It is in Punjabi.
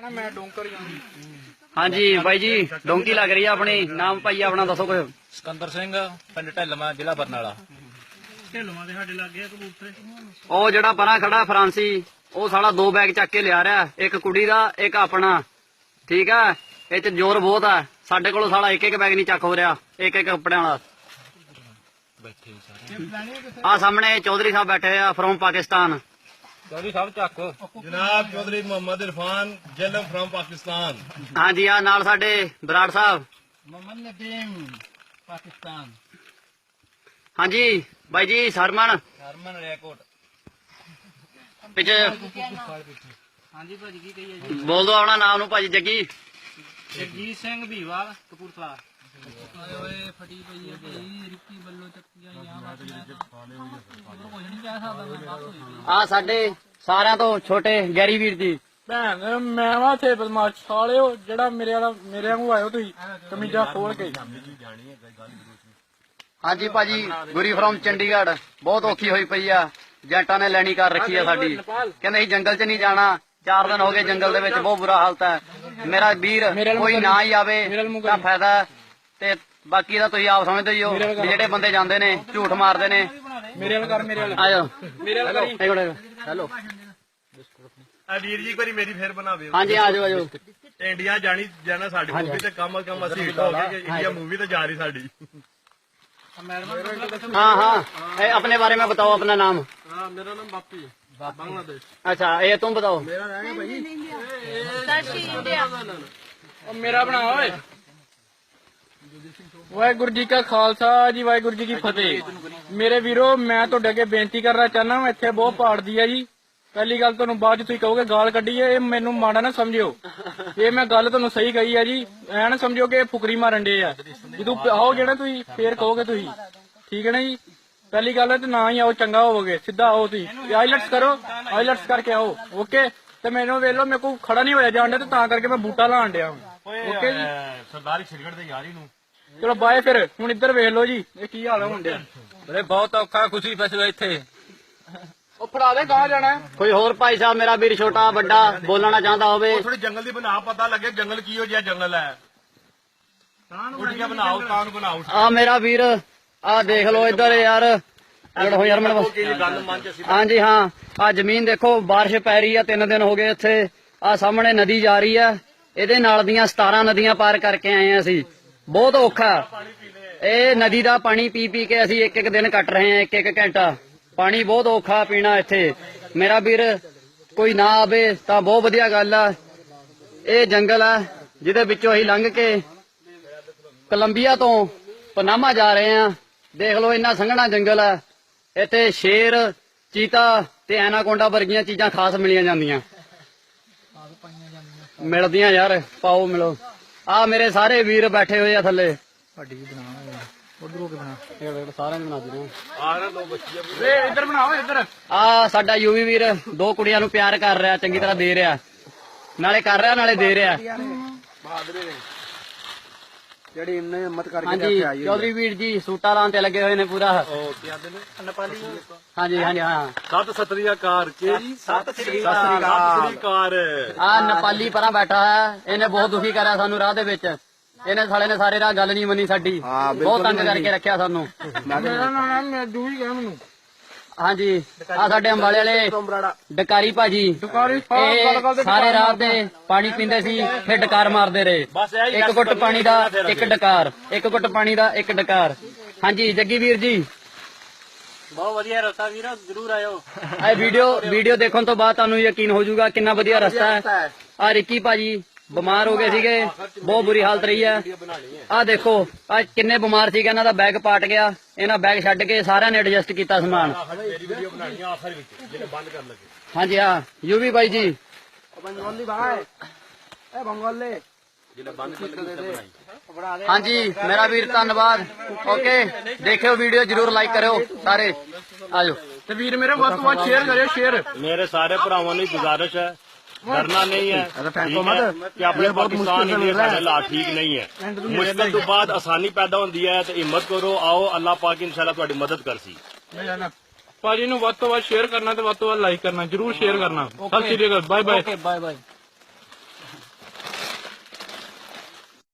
ਕਹਿੰਦਾ ਮੈਂ ਡੋਂਕਰ ਜਾਂਦੀ ਹਾਂਜੀ ਬਾਈ ਜੀ ਡੋਂਕੀ ਲੱਗ ਰਹੀ ਆ ਆਪਣੀ। ਨਾਮ ਭਾਈ ਆਪਣਾ ਦੱਸੋ ਕੋਈ ਸਿਕੰਦਰ ਸਿੰਘ ਪਿੰਡ ਢੱਲਮਾ ਜ਼ਿਲ੍ਹਾ ਬਰਨਾਲਾ। ਢਿਲਵਾਂ ਦੇ ਸਾਡੇ ਲੱਗੇ ਆ ਕਬੂਤਰ। ਉਹ ਜਿਹੜਾ ਪਰਾਂ ਖੜਾ ਫਰਾਂਸੀ ਉਹ ਸਾਲਾ ਦੋ ਬੈਗ ਚੱਕ ਕੇ ਲਿਆ ਰਿਹਾ। ਇੱਕ ਕੁੜੀ ਦਾ ਇੱਕ ਆਪਣਾ। ਠੀਕ ਆ? ਇਹ ਚ ਜ਼ੋਰ ਬਹੁਤ ਆ। ਸਾਡੇ ਕੋਲੋਂ ਸਾਲਾ ਇੱਕ ਇੱਕ ਬੈਗ ਨਹੀਂ ਚੱਕ ਹੋ ਰਿਹਾ। ਇੱਕ ਇੱਕ ਕੱਪੜਿਆਂ ਵਾਲਾ। ਬੈਠੇ ਸਾਰੇ। ਆ ਸਾਹਮਣੇ ਚੌਧਰੀ ਸਾਹਿਬ ਬੈਠੇ ਆ ਫਰੋਮ ਪਾਕਿਸਤਾਨ। ਚੌਧਰੀ ਸਾਹਿਬ ਚੱਕ। ਜਨਾਬ ਚੌਧਰੀ ਮੁਹੰਮਦ ਇਰਫਾਨ ਜੇਲਮ ਫਰਮ ਪਾਕਿਸਤਾਨ। ਹਾਂਜੀ ਆ ਨਾਲ ਸਾਡੇ ਬਰਾੜ ਸਾਹਿਬ। ਮੁਹੰਮਦ ਨਦੀਮ ਪਾਕਿਸਤਾਨ। ਹਾਂਜੀ ਬਾਈ ਜੀ ਸਰਮਨ ਸਰਮਨ ਰੇਕੋਟ ਪਿੱਛੇ ਹਾਂਜੀ ਭਾਜੀ ਕੀ ਕਹੀਏ ਜੀ? ਬੋਲ ਦੋ ਆਪਣਾ ਨਾਮ ਨੂੰ ਭਾਜੀ ਜੱਗੀ। ਜਗਜੀਤ ਸਿੰਘ ਭੀਵਾ ਕਪੂਰਥਲਾ। ਓਏ ਫਟੀ ਪਈ ਹੈ ਭਾਈ ਰਿੱਕੀ ਬੱਲੋ ਚੱਕੀਆਂ ਯਾਰ ਬਾਤ ਮੈਂ ਕੁਝ ਨਹੀਂ ਕਹਿ ਸਕਦਾ ਮੈਂ ਬਸ ਹੋਈ ਪਈ ਆ ਸਾਡੇ ਸਾਰਿਆਂ ਤੋਂ ਛੋਟੇ ਗੈਰੀ ਵੀਰ ਜੀ। ਭੈਣ ਮੈਂ ਵਾ ਥੇ ਬਦਮਾਸ਼ ਸਾਲਿਓ ਜਿਹੜਾ ਮੇਰੇ ਵਾਲਾ ਮੇਰੇ ਵਾਂਗੂ ਆਇਓ ਤੁਸੀਂ ਕਮੀਜ਼ਾਂ ਖੋਲ ਕੇ। ਹਾਂਜੀ ਭਾਜੀ ਗੁਰੀ ਫਰੋਮ ਚੰਡੀਗੜ੍ਹ। ਬਹੁਤ ਔਖੀ ਹੋਈ ਪਈ ਆ। ਜੈਂਟਾਂ ਨੇ ਲੈਣੀ ਕਰ ਰੱਖੀ ਆ ਸਾਡੀ। ਕਹਿੰਦੇ ਅਸੀਂ ਜੰਗਲ 'ਚ ਨਹੀਂ ਜਾਣਾ। ਚਾਰ ਦਿਨ ਹੋ ਗਏ ਜੰਗਲ ਦੇ ਵਿੱਚ ਬਹੁਤ ਬੁਰਾ ਹਾਲਤ ਹੈ। ਮੇਰਾ ਵੀਰ ਕੋਈ ਨਾ ਹੀ ਆਵੇ ਤਾਂ ਫਾਇਦਾ ਹੈ। ਤੇ ਬਾਕੀ ਦਾ ਤੁਸੀਂ ਆਪ ਸਮਝਦੇ ਹੀ ਹੋ ਵੀ ਜਿਹੜੇ ਬੰਦੇ ਜਾਂਦੇ ਨੇ ਝੂਠ ਮਾਰਦੇ ਨੇ ਮੇਰੇ ਵਾਲ ਕਰ ਮੇਰੇ ਵਾਲ ਆਜੋ ਮੇਰੇ ਵਾਲ ਕਰੀ ਇੱਕ ਮਿੰਟ ਹੈਲੋ ਆ ਵੀਰ ਜੀ ਇੱਕ ਵਾਰੀ ਮੇਰੀ ਫੇਰ ਬਣਾਵੇ ਹਾਂਜੀ ਆਜੋ ਆਜੋ ਇੰਡੀਆ ਜਾਣੀ ਜਾਣਾ ਸਾਡੀ ਮੂਵੀ ਤੇ ਕਮ ਕਮ ਅਸੀਂ ਹਿੱਟ ਹੋ ਗਏ ਕਿ ਇੰਡੀਆ ਮੂਵੀ ਤੇ ਜਾ ਰਹੀ ਸਾਡੀ हाँ हाँ ए, अपने बारे में बताओ अपना नाम ਹਾਂ ਮੇਰਾ ਨਾਮ ਬਾਪੀ ਬਾਂਗਲਾਦੇਸ਼ अच्छा ये तुम बताओ ਉਹ ਮੇਰਾ ਬਣਾ ਓਏ ਵਾਹਿਗੁਰੂ ਜੀ ਕਾ ਖਾਲਸਾ ਜੀ ਵਾਹਿਗੁਰੂ ਜੀ ਕੀ ਫਤਿਹ। ਮੇਰੇ ਵੀਰੋ ਮੈਂ ਤੁਹਾਡੇ ਅੱਗੇ ਬੇਨਤੀ ਕਰਨਾ ਚਾਹਨਾ ਇੱਥੇ ਬਹੁਤ ਪਾੜਦੀ ਆ ਜੀ। ਪਹਿਲੀ ਗੱਲ ਤੁਹਾਨੂੰ ਬਾਅਦ ਚ ਤੁਸੀਂ ਕਹੋਗੇ ਗਾਲ ਕੱਢੀ ਇਹ ਮੈਨੂੰ ਮਾੜਾ ਨਾ ਸਮਝਿਓ। ਇਹ ਮੈਂ ਗੱਲ ਤੁਹਾਨੂੰ ਸਹੀ ਕਹੀ ਆ ਜੀ। ਐ ਨਾ ਸਮਝਿਓ ਕਿ ਫੁਕਰੀ ਮਾਰਨ ਦੇ ਆ। ਜਦੋਂ ਆਓਗੇ ਨਾ ਤੁਸੀਂ ਫੇਰ ਕਹੋਗੇ ਤੁਸੀਂ। ਠੀਕ ਹੈ ਨਾ ਜੀ? ਪਹਿਲੀ ਗੱਲ ਹੈ ਤੇ ਨਾ ਹੀ ਆਓ ਚੰਗਾ ਹੋਵੋਗੇ। ਸਿੱਧਾ ਆਓ ਤੁਸੀਂ। ਆਈਲੈਟਸ ਕਰੋ ਆਈਲੈਟਸ ਕਰਕੇ ਆਓ। ਓਕੇ ਤੇ ਮੈਨੂੰ ਵੇਖ ਲਓ ਮੇਰੇ ਕੋਲ ਖੜਾ ਨਹੀਂ ਹੋਇਆ ਜਾਣ ਤੇ ਤਾਂ ਕਰਕੇ ਮੈਂ ਬੂਟਾ ਲਾਣ ਡਿਆ ਓਕੇ ਜੀ? ਸਰਦਾਰੀ ਛਿਰਗੜ ਦੇ ਯਾਰੀ ਨੂੰ। ਚਲੋ ਬਾਏ ਫਿਰ ਹੁਣ ਇੱਧਰ ਵੇਖ ਲਓ ਜੀ ਇਹ ਕੀ ਹਾਲ ਹੋਣ ਡਿਆ ਬਰੇ ਬਹੁਤ ਔਖਾ ਖੁਸ਼ੀ ਫਸਲ ਇੱਥੇ। ਉਹ ਫੜਾ ਦੇ ਕਹਾਂ ਜਾਣਾ ਕੋਈ ਹੋਰ ਭਾਈ ਸਾਹਿਬ ਮੇਰਾ ਵੀਰ ਛੋਟਾ ਵੱਡਾ ਬੋਲਣਾ ਚਾਹੁੰਦਾ ਹੋਵੇ। ਥੋੜੀ ਜੰਗਲ ਦੀ ਬਣਾ ਪਤਾ ਲੱਗੇ ਜੰਗਲ ਕੀ ਹੋ ਜਿਹਾ ਜੰਗਲ ਹੈ। ਗੁੱਡੀਆਂ ਬਣਾਓ ਕਾਂ ਨੂੰ ਬਣਾਓ? ਆ ਮੇਰਾ ਵੀਰ ਆ ਦੇਖ ਲਓ ਇੱਧਰ ਯਾਰ। ਲੜ ਹੋ ਯਾਰ ਮੈਨੂੰ ਹਾਂਜੀ ਹਾਂ। ਆ ਜ਼ਮੀਨ ਦੇਖੋ بارش ਪੈ ਰਹੀ ਆ ਤਿੰਨ ਦਿਨ ਹੋ ਗਏ ਇੱਥੇ। ਆ ਸਾਹਮਣੇ ਨਦੀ ਜਾ ਰਹੀ ਆ। ਇਹਦੇ ਨਾਲ ਦੀਆਂ 17 ਨਦੀਆਂ ਪਾਰ ਕਰਕੇ ਆਏ ਆ ਅਸੀਂ। ਬਹੁਤ ਔਖਾ। ਇਹ ਨਦੀ ਦਾ ਪਾਣੀ ਪੀ ਪੀ ਕੇ ਅਸੀਂ ਇੱਕ ਇੱਕ ਦਿਨ ਕੱਟ ਰਹੇ ਹਾਂ, ਇੱਕ ਇੱਕ ਘੰਟਾ। ਪਾਣੀ ਬਹੁਤ ਔਖਾ ਪੀਣਾ ਇੱਥੇ। ਮੇਰਾ ਵੀਰ, ਕੋਈ ਨਾ ਆਵੇ ਤਾਂ ਬਹੁਤ ਵਧੀਆ ਗੱਲ ਆ। ਇਹ ਜੰਗਲ ਆ, ਜਿਹਦੇ ਵਿੱਚੋਂ ਅਸੀਂ ਲੰਘ ਕੇ ਕੋਲੰਬੀਆ ਤੋਂ ਪਨਾਮਾ ਜਾ ਰਹੇ ਆ ਦੇਖ ਲਓ, ਇੰਨਾ ਸੰਘਣਾ ਜੰਗਲ ਆ। ਇੱਥੇ ਸ਼ੇਰ, ਚੀਤਾ ਤੇ ਐਨਾਕੋਂਡਾ ਵਰਗੀਆਂ ਚੀਜ਼ਾਂ ਖਾਸ ਮਿਲੀਆਂ ਜਾਂਦੀਆਂ। ਮਿਲਦੀਆਂ ਯਾਰ, ਪਾਓ ਮਿਲੋ। ਆ ਮੇਰੇ ਸਾਰੇ ਵੀਰ ਬੈਠੇ ਹੋਏ ਆ ਥੱਲੇ। ਸਾਡੀ ਵੀ ਬਣਾ ਉਧਰੋਂ ਕੇ ਬਣਾ ਇਹ ਸਾਰਿਆਂ ਨੂੰ ਬਣਾ ਦਿੰਦੇ ਵੇ। ਇੱਧਰ ਬਣਾਓ ਇੱਧਰ। ਆ ਸਾਡਾ ਯੂਵੀ ਵੀਰ ਦੋ ਕੁੜੀਆਂ ਨੂੰ ਪਿਆਰ ਕਰ ਰਿਹਾ ਚੰਗੀ ਤਰ੍ਹਾਂ ਦੇ ਰਿਹਾ। ਨਾਲੇ ਕਰ ਰਿਹਾ ਨਾਲੇ ਦੇ ਰਿਹਾ। ਜਿਹੜੀ ਇੰਨੇ ਹਿੰਮਤ ਕਰਕੇ ਹਾਂਜੀ ਚੌਧਰੀ ਵੀਰ ਜੀ ਸੂਟਾ ਲਾਉਣ ਤੇ ਲੱਗੇ ਹੋਏ ਨੇ ਪੂਰਾ। ਹਾਂਜੀ ਹਾਂਜੀ ਹਾਂ। ਸਤ ਸਤਰੀ ਅਕਾਰ ਕੇ ਜੀ ਸਤ ਸ੍ਰੀ ਅਕਾਲ। ਅਕਾਰ ਆ ਨੇਪਾਲੀ ਪਰਾਂ ਬੈਠਾ ਹੈ। ਇਹਨੇ ਬਹੁਤ ਦੁਖੀ ਕਰਿਆ ਸਾਨੂੰ ਰਾਹ ਦੇ ਵਿੱਚ। ਇਹਨੇ ਸਾਲੇ ਨੇ ਸਾਰੇ ਰਾਹ ਗੱਲ ਨਹੀਂ ਮੰਨੀ ਸਾਡੀ। ਬਹੁਤ ਤੰਗ ਕਰਕੇ ਰੱਖਿਆ ਸਾਨੂੰ। ਮੇਰਾ ਨਾਮ ਮੈਂ ਦੂਈ ਗਿਆ ਮੈਨੂੰ। ਹਾਂਜੀ ਆ ਸਾਡੇ ਅੰਬਾਲੇ ਵਾਲੇ ਡਕਾਰੀ ਭਾਜੀ। ਸਾਰਾ ਇਹ ਰਾਤ ਦੇ ਪਾਣੀ ਪੀਂਦੇ ਸੀ ਫਿਰ ਡਕਾਰ ਮਾਰਦੇ ਰਹੇ। ਇੱਕ ਗੁੱਟ ਪਾਣੀ ਦਾ ਇੱਕ ਡਕਾਰ ਇੱਕ ਗੁੱਟ ਪਾਣੀ ਦਾ ਇੱਕ ਡਕਾਰ। ਹਾਂਜੀ ਜੱਗੀ ਵੀਰ ਜੀ। ਬਹੁਤ ਵਧੀਆ ਰਸਤਾ ਵੀਰ ਜਰੂਰ ਆਇਓ। ਇਹ ਵੀਡੀਓ ਵੀਡੀਓ ਦੇਖਣ ਤੋਂ ਬਾਅਦ ਤੁਹਾਨੂੰ ਯਕੀਨ ਹੋ ਜਾਊਗਾ ਕਿੰਨਾ ਵਧੀਆ ਰਸਤਾ ਹੈ। ਆ ਰਿੱਕੀ ਭਾਜੀ ਬਿਮਾਰ ਹੋ ਗਏ ਸੀਗੇ ਬਹੁਤ ਬੁਰੀ ਹਾਲਤ ਰਹੀ ਹੈ। ਆ ਦੇਖੋ ਆ ਕਿੰਨੇ ਬਿਮਾਰ ਸੀਗੇ ਇਹਨਾਂ ਦਾ ਬੈਗ ਪਾਟ ਗਿਆ ਇਹਨਾਂ ਬੈਗ ਛੱਡ ਕੇ ਸਾਰਿਆਂ ਨੇ ਐਡਜਸਟ ਕੀਤਾ ਸਮਾਨ। ਹਾਂਜੀ ਆ ਯੂਵੀ ਬਾਈ ਜੀ। ਬੰਗਾਲੀ ਇਹ ਬੰਗਾਲੀ ਹਾਂਜੀ ਮੇਰਾ ਵੀਰ ਧੰਨਵਾਦ। ਓਕੇ ਦੇਖਿਓ ਵੀਡੀਓ ਜਰੂਰ ਲਾਈਕ ਕਰਿਓ ਸਾਰੇ। ਆਜੋ। ਤੇ ਵੀਰ ਮੇਰੇ ਵੱਧ ਤੋਂ ਵੱਧ ਸ਼ੇਅਰ ਕਰਿਓ ਸ਼ੇਅਰ ਮੇਰੇ ਸਾਰੇ ਭਰਾਵਾਂ ਨੂੰ ਗੁਜ਼ਾਰਿਸ਼ ਹੈ ਡਰਨਾ ਨਹੀਂ ਹੈ। ਠੀਕ ਹੈ ਕਿ ਆਪਣੇ ਪਾਕਿਸਤਾਨ ਇੰਡੀਆ ਸਾਡੇ ਹਾਲਾਤ ਠੀਕ ਨਹੀਂ ਹੈ। ਮੁਸ਼ਕਲ ਤੋਂ ਬਾਅਦ ਆਸਾਨੀ ਪੈਦਾ ਹੁੰਦੀ ਹੈ ਤੇ ਹਿੰਮਤ ਕਰੋ ਆਓ ਅੱਲਾਹ ਪਾਕ ਇਨਸ਼ਾਅੱਲਾ ਤੁਹਾਡੀ ਮਦਦ ਕਰਸੀ। ਭਾਜੀ ਨੂੰ ਵੱਧ ਤੋਂ ਵੱਧ ਸ਼ੇਅਰ ਕਰਨਾ ਤੇ ਵੱਧ ਤੋਂ ਵੱਧ ਲਾਈਕ ਕਰਨਾ ਜਰੂਰ ਸ਼ੇਅਰ ਕਰਨਾ। ਸਤਿ ਸ਼੍ਰੀ ਅਕਾਲ bye bye okay bye bye ਜੀ